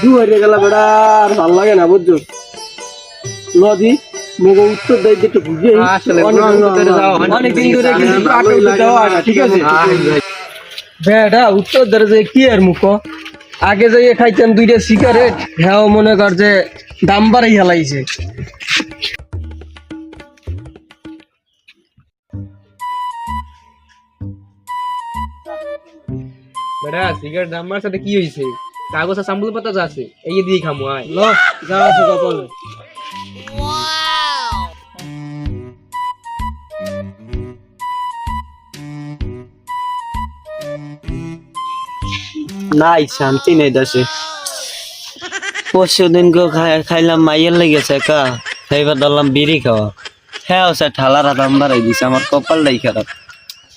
দু গেল বেড়া আর ভালো লাগে না বুঝছ? নদী মেঘে উত্তর দেয় একটু বুঝে আসলে অনেক উত্তরে যাওয়া না। অনেকদিন ধরে কিন্তু আগে উত্তর দেওয়া হয় না ঠিক আছে? বেটা উত্তর ধরে যে কি আর মুখ? আগে যে খাইতাম দুইটা সিগারেট হ্যাঁ মনে কর যে দাম বাড়াই হেলাইছে। বেটা সিগারেট সাথে কি হয়েছে কাগজ পাতা আছে, এই দিয়ে আয়। ল নাই শান্তি নেই দেশে। পরশু দিন গো খাই- খাইলাম, মাইয়ের লেগেছে কা খাইবার ধরলাম, বিড়ি খাওয়া। হ্যাঁ সে ঠালার দাম বাড়াই দিছে, আমার কপালটাই খারাপ।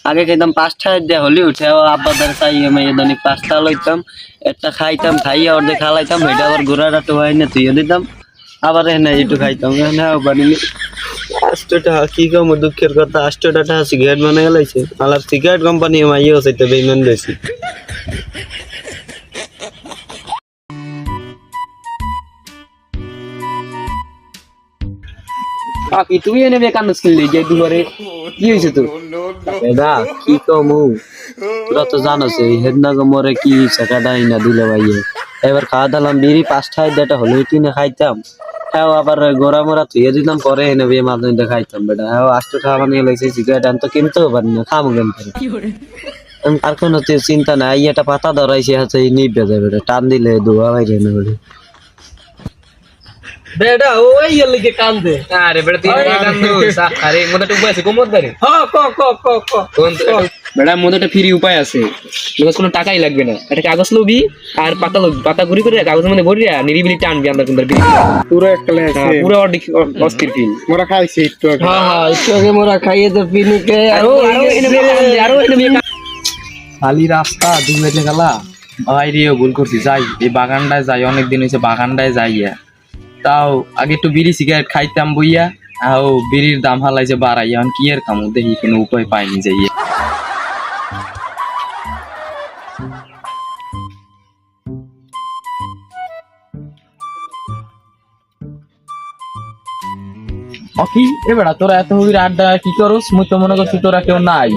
আগে খাইতাম পাঁচটা দিয়ে হলি উঠে আব্বাদের চাইয়ে মাইয়ে দৈনিক পাঁচটা লইতাম একটা খাইতাম খাইয়া অর্ধেক খালাইতাম এটা আবার ঘোড়াটা তো হয় না তুইও দিতাম আবার এখানে একটু খাইতাম এখানে বাড়িনি আষ্টটা কি কম দুঃখের কথা আষ্টটা সিগারেট মানে গেলাইছে আলার সিগারেট কোম্পানি মাইয়েও চাইতে বেইমান বেশি কাকি তুই এনে বেকার কিনলি যে দুবারে কি হয়েছে তোর? কি কমু তোরা তো জানোস এই হেদনা মরে কি টাকাটা না দিলে ভাইয়ে এবার খাওয়া দালাম বিড়ি পাঁচটা দেটা হলো কিনে খাইতাম। হ্যাঁ আবার গোড়া মোড়া থুয়ে দিতাম পরে এনে বিয়ে মাঝে মধ্যে খাইতাম বেটা। হ্যাঁ আষ্ট টাকা বানিয়ে লাগছে সিগারেট আমি তো কিনতেও পারি না খামো কেন আর কোনো তো চিন্তা নাই এটা পাতা ধরাইছে আছে নিবে যাবে বেটা। টান দিলে ধোয়া বাইরে না বেটা ওই এর লিগে কান্দে। আরে বেটা তুই কান্দু আরে টুকু আছে কোমর ধরে। হ ক ক ক ক বেটা মধ্যে একটা ফ্রি উপায় আছে। কোনো টাকাই লাগবে না। একটা কাগজ লবি আর পাতা লবি পাতা ঘুরি করে কাগজের মধ্যে ভরি নিরিবিলি টানবি আমরা কিন্তু পুরো একটা লেগেছে পুরো অস্থির ফিল মোরা খাইছি একটু আগে। হ্যাঁ হ্যাঁ একটু আগে মোরা খাইয়ে তো আরও আরও আরও খালি রাস্তা দুই বেজে গেলা। বাইরেও ভুল করছি যাই এই বাগানটায় যাই অনেকদিন হয়েছে বাগানটায় যাইয়া। তাও আগে একটু বিড়ি সিগারেট খাইতাম বইয়া, আও বিড়ির দাম হালাইছে বাড়াই, এখন কি আর কামু দেখি কোনো উপায় পাইনি যাইয়ে অকি, এ বেড়া, তোরা এত আড্ডা কি করস? মুই তো মনে করছি তোরা কেউ নাই।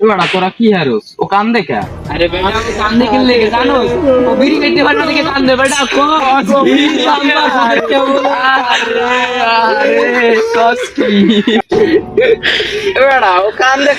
বেড়া তোরা কি হারস? ও কান্দে কে? আরে আমি কান্দে কিনলে জানো ও বিড়ি খাইতে পারবে দেখে কান্দে বেটা কো? আরে কস কি? ওড়া ও কান্দে